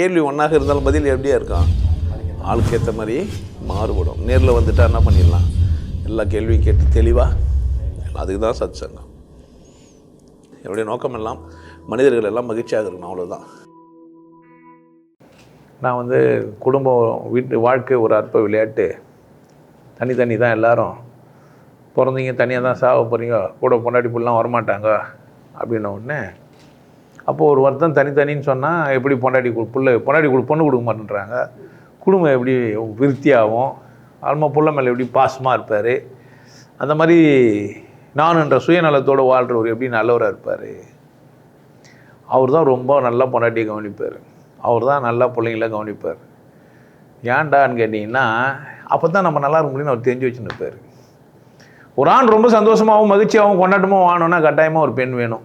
கேள்வி ஒன்றாக இருந்தாலும் பதில் எப்படியா இருக்கும்? ஆளுக்கு ஏற்ற மாதிரி மாறுபடும். நேரில் வந்துட்டால் என்ன பண்ணிடலாம்? எல்லா கேள்வியும் கேட்டு தெளிவாக அதுக்கு தான் சத் சங்கம் என்னுடைய நோக்கம் எல்லாம் மனிதர்கள் எல்லாம் மகிழ்ச்சியாக இருக்கணும் அவ்வளோதான் நான் வந்து குடும்பம் வீட்டு வாழ்க்கை ஒரு அற்ப விளையாட்டு. தனித்தனி தான் எல்லாரும். பிறந்தீங்க தனியாக தான் சாக போகிறீங்க கூட பொண்டாட்டி புள்ளலாம் வரமாட்டாங்க. அப்படின்ன உடனே அப்போது ஒரு வருத்தம் தனித்தனின்னு சொன்னால் எப்படி பொண்டாட்டி கொடு புள்ள பொண்டாட்டி கொடு பொண்ணு கொடுக்க மாட்டேன்றாங்க. குடும்பம் எப்படி விருத்தியாகும். ஆல்மா புள்ள மேலே எப்படி பாசமாக இருப்பார். அந்த மாதிரி நான் என்ற சுயநலத்தோடு வாழ்கிறவர் எப்படி நல்லவராக இருப்பார். அவர் தான் ரொம்ப நல்லா பொண்டாட்டியை கவனிப்பார். அவர் தான் நல்லா பிள்ளைங்கள கவனிப்பார். ஏன்டான்னு கேட்டிங்கன்னா அப்போ தான் நம்ம நல்லா இருக்க முடியும்னு அவர் தெரிஞ்சு வச்சுன்னு இருப்பார். ஒரு ஆண் ரொம்ப சந்தோஷமாகவும் மகிழ்ச்சியாகவும் கொண்டாட்டமாகவும் வாழணும்னா கட்டாயமாக ஒரு பெண் வேணும்.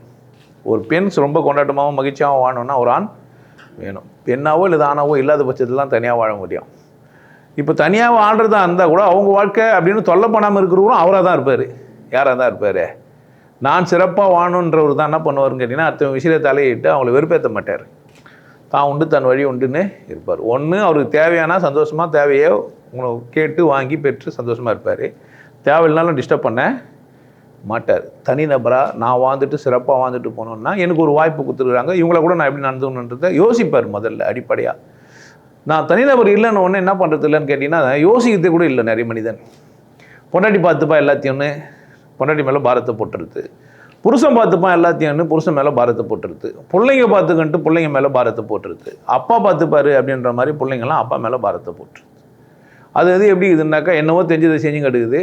ஒரு பெண் ரொம்ப கொண்டாட்டமாகவும் மகிழ்ச்சியாகவும் வாழணும்னா ஒரு ஆண் வேணும். பெண்ணாவோ இல்லை ஆணாவோ இல்லாத பட்சத்துலாம் தனியாக வாழ முடியும். இப்போ தனியாக வாழ்கிறதா இருந்தால் கூட அவங்க வாழ்க்கை அப்படின்னு தொல்லை பண்ணாமல் இருக்கிறவரும் அவராக தான் இருப்பார். யாராக தான் இருப்பார்? நான் சிறப்பாக வாழணுன்றவர் தான் என்ன பண்ணுவாருன்னு கேட்டிங்கன்னா அடுத்த விஷயத்தை தலையிட்டு அவங்கள வெறுப்பேற்ற மாட்டார். தான் உண்டு தன் வழி உண்டுன்னு இருப்பார். ஒன்று அவருக்கு தேவையான சந்தோஷமாக தேவையோ உங்களை கேட்டு வாங்கி பெற்று சந்தோஷமாக இருப்பார். தேவையில்லைனாலும் டிஸ்டர்ப் பண்ண மாட்டார். தனிநபராக நான் வாழ்ந்துட்டு சிறப்பாக வாழ்ந்துட்டு போனோன்னா எனக்கு ஒரு வாய்ப்பு கொடுத்துருக்காங்க. இவங்கள கூட நான் எப்படி நடந்துக்கணுன்றதை யோசிப்பார் முதல்ல அடிப்படையாக நான் தனிநபர் இல்லைன்னு ஒன்று என்ன பண்ணுறது இல்லைன்னு கேட்டிங்கன்னா யோசிக்கிறது கூட இல்லை நிறைய மனிதன். பொண்டாட்டி பார்த்துப்பா எல்லாத்தையும்னு பொண்டாட்டி மேலே பாரத்தை போட்டுருது புருஷன் பார்த்துப்பான் எல்லாத்தையும்னு புருஷன் மேலே பாரத்தை போட்டுருது பிள்ளைங்க பார்த்துக்கன்ட்டு பிள்ளைங்க மேலே பாரத்தை போட்டுருது அப்பா பார்த்துப்பாரு அப்படின்ற மாதிரி பிள்ளைங்கள்லாம் அப்பா மேலே பாரத்தை போட்டுருது அது எது எப்படி இதுனாக்கா என்னவோ தெரிஞ்சதை செஞ்சு கட்டுக்குது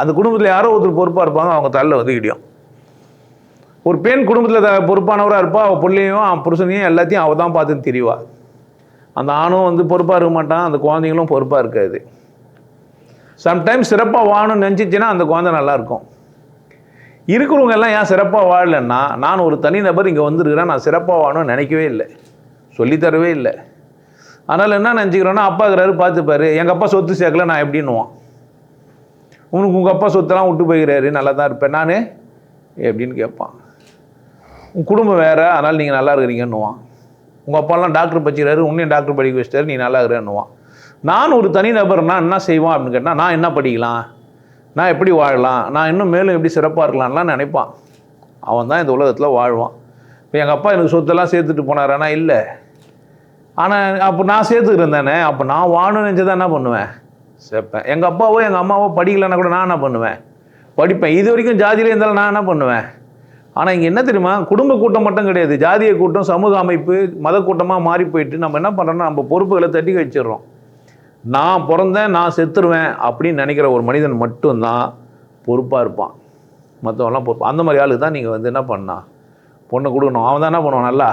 அந்த குடும்பத்தில் யாரோ ஒருத்தர் பொறுப்பாக இருப்பாங்க அவங்க தலையில் வந்து இடியும். ஒரு பெண் குடும்பத்தில் பொறுப்பானவராக இருப்பா அவள் பிள்ளையும் அவன் புருஷனையும் எல்லாத்தையும் அவள் தான் பார்த்துன்னு தெரிவா. அந்த ஆணும் வந்து பொறுப்பாக இருக்க மாட்டான் அந்த குழந்தைங்களும் பொறுப்பாக இருக்காது. சம்டைம்ஸ் சிறப்பாக வாழணும்னு நினச்சிச்சின்னா அந்த குழந்தை நல்லாயிருக்கும் இருக்கிறவங்க எல்லாம் ஏன் சிறப்பாக வாழலைன்னா நான் ஒரு தனிநபர் இங்கே வந்துருக்கிறேன் நான் சிறப்பாக வாழணும்னு நினைக்கவே இல்லை. சொல்லித்தரவே இல்லை. அதனால் என்ன நினச்சிக்கிறோன்னா அப்பா இருக்கிறாரு பார்த்துப்பாரு. எங்கள் அப்பா சொத்து சேர்க்கல நான் எப்படின்னுவான். உனக்கு உங்கள் அப்பா சொத்தெல்லாம் விட்டு போய்கிறாரு நல்லா தான் இருப்பேன். நான்? எப்படின்னு கேட்பான். உன் குடும்பம் வேறு அதனால் நீங்கள் நல்லா இருக்கிறீங்கன்னுவான். உங்கள் அப்பாலாம் டாக்டர் படிக்கிறாரு உன்னையும் டாக்டர் படிக்க வச்சிட்டாரு நீ நல்லா இருக்கிறேன்னுவான். நான் ஒரு தனிநபர்னா என்ன செய்வான் அப்படின்னு கேட்டால் நான் என்ன படிக்கலாம்? நான் எப்படி வாழலாம்? நான் இன்னும் மேலும் எப்படி சிறப்பாக இருக்கலாம்லாம் நினைப்பான். அவன் தான் இந்த உலகத்தில் வாழ்வான். இப்போ எங்கள் அப்பா எனக்கு சொத்தெல்லாம் சேர்த்துட்டு போனாரானா இல்லை. ஆனால் அப்போ நான் சேர்த்துக்கிறேன் தானே. அப்போ நான் வாழணும்னு நினச்சதான் என்ன பண்ணுவேன்? சேர்ப்பேன் எங்கள் அப்பாவோ எங்கள் அம்மாவோ படிக்கலைன்னா கூட நான் என்ன பண்ணுவேன்? படிப்பேன். இது வரைக்கும் ஜாதியில் இருந்தாலும் நான் என்ன பண்ணுவேன்? ஆனால் இங்கே என்ன தெரியுமா? குடும்ப கூட்டம் மட்டும் கிடையாது. ஜாதிய கூட்டம் சமூக அமைப்பு மத கூட்டமாக மாறி போயிட்டு நம்ம என்ன பண்ணுறோம்னா நம்ம பொறுப்புகளை தட்டி வச்சிடுறோம். நான் பிறந்தேன் நான் செத்துருவேன் அப்படின்னு நினைக்கிற ஒரு மனிதன் மட்டும்தான் பொறுப்பாக இருப்பான். மற்றவங்களாம் பொறுப்பு. அந்த மாதிரி ஆளுக்கு தான் நீங்கள் வந்து என்ன பண்ணா? பொண்ணை கொடுக்கணும். அவன் தான் என்ன பண்ணுவான்? நல்லா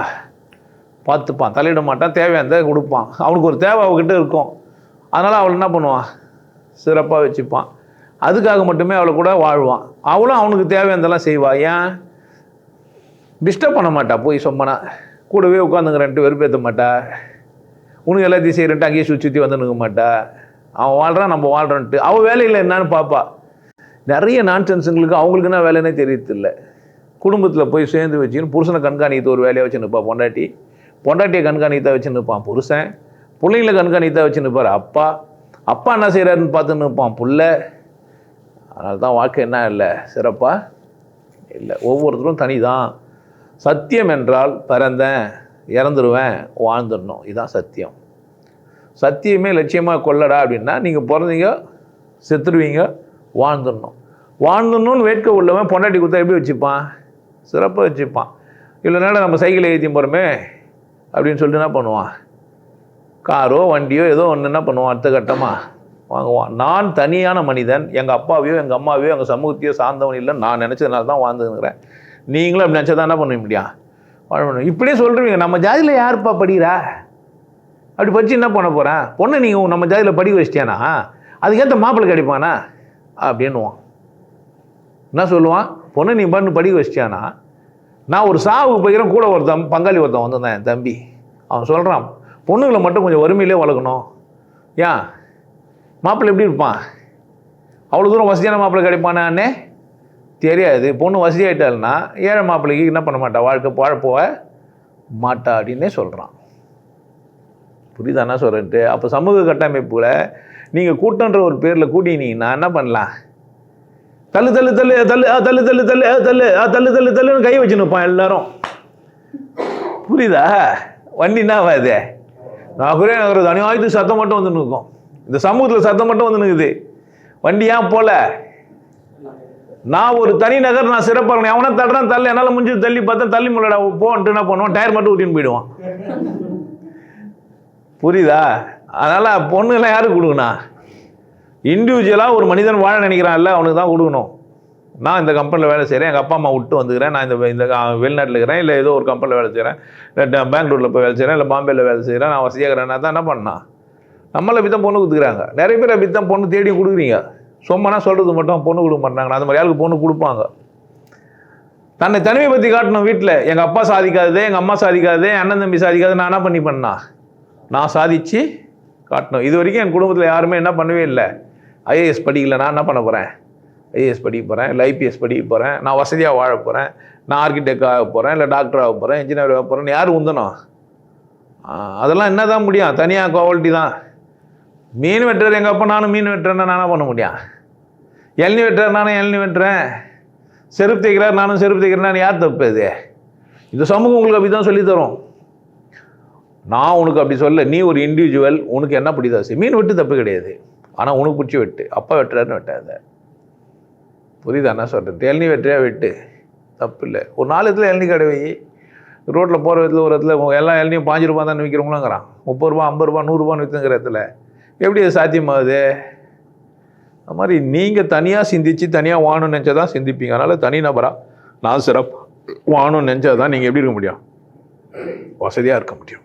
பார்த்துப்பான். தலையிட மாட்டான். தேவையானதை கொடுப்பான். அவனுக்கு ஒரு தேவை அவகிட்ட இருக்கும். அதனால் அவள் என்ன பண்ணுவான் சிறப்பாக வச்சுப்பான். அதுக்காக மட்டுமே அவளை கூட வாழ்வான். அவளும் அவனுக்கு தேவையானதெல்லாம் செய்வாள் ஏன்? டிஸ்டர்ப் பண்ண மாட்டா போய் சொம்மனா. கூடவே உட்காந்துங்கிறன்ட்டு வெறுப்பேற்ற மாட்டா. உனக்கு எல்லாத்தையும் செய்கிறன்ட்டு அங்கேயே சுற்றி சுற்றி வந்து நிற்க மாட்டா. அவன் வாழ்கிறான் நம்ம வாழ்கிறான்ட்டு அவள் வேலையில் என்னான்னு பார்ப்பா நிறைய நான்சென்ஸுங்களுக்கு அவங்களுக்கு என்ன வேலைன்னே தெரியறதில்ல. குடும்பத்தில் போய் சேர்ந்து வச்சுன்னு புருஷனை கண்காணித்து ஒரு வேலையை வச்சு நிற்பான். பொண்டாட்டி. பொண்டாட்டியை கண்காணித்தா வச்சு நிற்பான் புருஷன். பிள்ளைங்களை கண்காணித்தா வச்சு நிற்பார் அப்பா. அப்பா என்ன செய்கிறாருன்னு பார்த்து நிற்பான் புள்ள. அதனால தான் வாழ்க்கை என்ன இல்லை? சிறப்பாக இல்லை. ஒவ்வொருத்தரும் தனி தான் சத்தியம் என்றால் பிறந்தேன் இறந்துருவேன் வாழ்ந்துடணும். இதுதான் சத்தியம். சத்தியமே லட்சியமாக கொள்ளடா அப்படின்னா நீங்கள் பிறந்தீங்க செத்துருவீங்க வாழ்ந்துடணும். வாழ்ந்துடணும்னு வேட்கை உள்ளவன் பொண்டாட்டி கொடுத்தா எப்படி வச்சுப்பான்? சிறப்பாக வச்சுப்பான். இவ்வளோ நேரம் நம்ம சைக்கிளை ஏற்றி போகிறோமே அப்படின்னு சொல்லிட்டு என்ன பண்ணுவான்? காரோ வண்டியோ ஏதோ ஒன்று என்ன பண்ணுவான்? அடுத்த கட்டமாக வாங்குவான். நான் தனியான மனிதன் எங்கள் அப்பாவையோ எங்கள் அம்மாவையோ எங்கள் சமூகத்தையோ சார்ந்தவன் இல்லை நான் நினச்சதுனால தான் வாழ்ந்துங்கிறேன். நீங்களும் அப்படி நினச்சா தான் என்ன பண்ண முடியும்? வாழ முடியும். இப்படியே சொல்கிறீங்க நம்ம ஜாதியில் யாருப்பா படிக்கிறா? அப்படி படித்து என்ன பண்ண போகிறேன் பொண்ணு நீங்கள் நம்ம ஜாதியில் படிக்க வச்சிட்டியானா? அதுக்கேற்ற மாப்பிள்ளை கிடைப்பானா? அப்படின்னுவான். என்ன சொல்லுவான்? பொண்ணு நீ பண்ணு படிக்க வச்சிட்டியானா? நான் ஒரு சாவுக்கு போய்க்கிறேன். கூட ஒருத்தன் பங்காளி ஒருத்தன் வந்திருந்தேன் என் தம்பி. அவன் சொல்கிறான் பொண்ணுங்களை மட்டும் கொஞ்சம் வறுமையிலே வளர்க்கணும். ஏன் மாப்பிள்ளை எப்படி இருப்பான்? அவ்வளோ தூரம் வசதியான மாப்பிள்ளை கிடைப்பானான்னே தெரியாது. பொண்ணு வசதியாயிட்டாள்னா ஏழை மாப்பிள்ளைக்கு என்ன பண்ண மாட்டா? வாழ்க்கை வாழ போக மாட்டா அப்படின்னே சொல்கிறான் புரியுதா என்ன சொல்கிறேன்ட்டு அப்போ சமூக கட்டமைப்புல நீங்கள் கூட்டன்ற ஒரு பேரில் கூட்டினீங்கன்னா என்ன பண்ணலாம்? தள்ளு தள்ளு தள்ளு தள்ளு ஆ, தள்ளு தள்ளு தள்ளு ஆ, தள்ளு ஆ, தள்ளு தள்ளு தள்ளுன்னு கை வச்சு நிற்பான் எல்லாரும். புரியுதா? வண்டி என்ன ஆகாது. நான் கூட ஒரு அநியாயத்து சத்தம் மட்டும் வந்து நிற்கும் இந்த சமூகத்தில் சத்தம் மட்டும் வந்து நிற்குது வண்டி ஏன் போல? நான் ஒரு தனி நகர் நான் சிறப்பாக இருக்கணும். அவனை தள்ளுறான் தள்ளி. என்னால் முடிஞ்சு தள்ளி பார்த்தா தள்ளி முள்ளடா போன்ட்டு என்ன பண்ணுவான்? டயர் மட்டும் ஊட்டின்னு போயிடுவான். புரியுதா? அதனால் பொண்ணுலாம் யாருக்கு கொடுக்கணும்? இண்டிவிஜுவலாக ஒரு மனிதன் வாழ நினைக்கிறான்ல அவனுக்கு தான் கொடுக்கணும். நான் இந்த கம்பெனியில் வேலை செய்கிறேன் எங்கள் அப்பா அம்மா விட்டு வந்துக்கிறேன். நான் இந்த இந்த வெளிநாட்டில் இருக்கிறேன் இல்லை ஏதோ ஒரு கம்பெனியில் வேலை செய்கிறேன் இல்லை பெங்களூரில் போய் வேலை செய்கிறேன் இல்லை பாம்பேயில் வேலை செய்கிறேன் நான் வசதியாகிறேன் தான் என்ன பண்ணான் நம்மளை வித்தம் பொண்ணு கொடுத்துக்கிறாங்க. நிறைய பேர் வித்தம் தான் பொண்ணு தேடி கொடுக்குறீங்க. சும்மானா சொல்கிறது மட்டும் பொண்ணு கொடுக்க மாட்டாங்க அந்த மாதிரி ஆளுக்கு பொண்ணு கொடுப்பாங்க. தன்னை தனிமை பற்றி காட்டணும் வீட்டில் எங்கள் அப்பா சாதிக்காதே எங்கள் அம்மா சாதிக்காதே என் அண்ணன் தம்பி சாதிக்காது நான் என்ன பண்ணி பண்ணா? நான் சாதிச்சு காட்டணும். இது வரைக்கும் என் குடும்பத்தில் யாருமே என்ன பண்ணவே இல்லை. ஐஏஎஸ் படிக்கல நான் என்ன பண்ண போகிறேன் ஐஏஎஸ் படிக்க போகிறேன் இல்லை ஐபிஎஸ் படிக்க போகிறேன் நான் வசதியாக வாழ போகிறேன் நான் ஆர்கிடெக்ட் ஆக போகிறேன் இல்லை டாக்டர் ஆக போகிறேன் இன்ஜினியர் ஆக போகிறேன்னு யார் உந்தணும் அதெல்லாம் என்ன தான் முடியும் தனியாக குவாலிட்டி தான். மீன் வெட்டுறது எங்கள் அப்பா நானும் மீன் வெட்டுறேன்னா நான் என்ன பண்ண முடியும்? இளநி வெட்டுறாரு நானும் இளநி வெட்டுறேன். செருப்பு தைக்கிறார் நானும் செருப்பு தைக்கிறேன் யார் தப்பு இது? இந்த சமூகம் உங்களுக்கு அப்படி தான் சொல்லித்தரும் நான் உனக்கு அப்படி சொல்ல நீ ஒரு இண்டிவிஜுவல் உனக்கு என்ன பிடிதா மீன் வெட்டு தப்பு கிடையாது. ஆனால் உனக்கு பிடிச்சி வெட்டு அப்பா வெட்டுறாருன்னு வெட்டாத. புரியுதா என்ன சொல்கிறேன் இளநி வெற்றியாக வெட்டு? தப்பு இல்லை ஒரு நாலு இடத்துல இளநி கடை வை. ரோட்டில் போகிற இடத்துல ஒரு இடத்துல எல்லா இளநியும் பாஞ்சு ரூபா தான் விற்கிறவங்களுங்கிறான் முப்பது ரூபா ஐம்பது ரூபா நூறுரூபான்னு விற்றுங்கிற இடத்துல. எப்படி அது சாத்தியமாகுது? அது மாதிரி நீங்கள் தனியாக சிந்திச்சு தனியாக வாணும்னு நினச்சா தான் சிந்திப்பீங்க. அதனால் தனி நபராக நான் சிறப்பு. வாணும்னு நினச்சா தான் நீங்கள் எப்படி இருக்க முடியும்? வசதியாக இருக்க முடியும்.